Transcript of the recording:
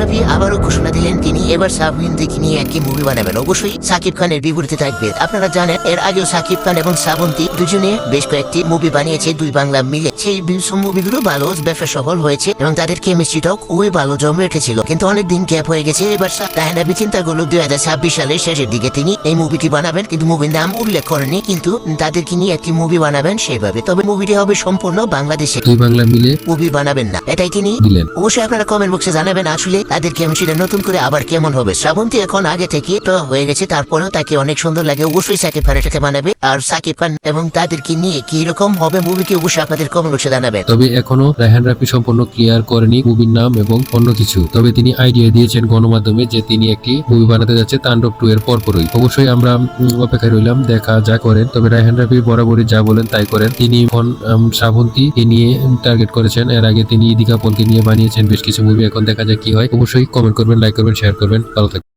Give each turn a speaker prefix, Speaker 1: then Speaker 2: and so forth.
Speaker 1: রবি আবারও ঘোষণা দিলেন তিনি এবার শ্রাবন্তীকে নিয়ে একটি মুভি বানাবেন। অবশ্যই সাকিব খানের বিপরীতে থাকবে। আপনারা জানেন এর আগেও সাকিব খান এবং শ্রাবন্তী দুজনে বেশ কয়েকটি মুভি বানিয়েছে দুই বাংলা মিলে। সেই মুভিগুলো ভালো ব্যবসা সফল হয়েছে এবং তাদের কেমিস্ট্রিটাও খুবই ভালো জমে উঠেছিল। কিন্তু অনেকদিন গ্যাপ হয়ে গেছে। এবার রায়হান রবি চিন্তা করল দুই হাজার ছাব্বিশ সালের শেষের দিকে তিনি এই মুভিটি বানাবেন। কিন্তু মুভির নাম উল্লেখ করেনি কিন্তু তাদেরকে নিয়ে একটি মুভি বানাবেন সেভাবে। তবে মুভিটি হবে সম্পূর্ণ বাংলাদেশে।
Speaker 2: দুই বাংলা মিলে
Speaker 1: মুভি বানাবেন না। এটাই তিনি অবশ্যই আপনারা কমেন্ট বক্সে জানাবেন। আসলে তাদের কেমিস্ট্রিটা নতুন করে আবার কেমন হবে? শ্রাবন্তী এখন আগে থেকে তো হয়ে গেছে তারপরেও তাকে অনেক সুন্দর লাগে। অবশ্যই সাকিব খান এটাকে বানাবে আর সাকিব খান এবং তাদেরকে নিয়ে কি রকম হবে মুভিটি অবশ্যই আপনাদের কমেন্ট বক্সে জানাবেন।
Speaker 2: তবে এখনও রায়হান রাফি সম্পূর্ণ ক্লিয়ার করেনি মুভির নাম এবং অন্য কিছু। তবে তিনি আইডিয়া দিয়েছেন গণমাধ্যমে যে তিনি একটি মুভি বানাতে যাচ্ছে তাণ্ডব টু এর পরপরই। অবশ্যই আমরা অপেক্ষায় রইলাম দেখা যা করেন। তবে রায়হান রাফি বরাবরই যা বলেন তাই করেন। তিনি এখন উম, শ্রাবন্তীকে নিয়ে টার্গেট করেছেন। এর আগে তিনি দীঘাপনকে নিয়ে বানিয়েছেন বেশ কিছু মুভি এখন দেখা যায় কি হয়। অবশ্যই কমেন্ট করবেন লাইক করবেন শেয়ার করবেন ভালো থাকবেন।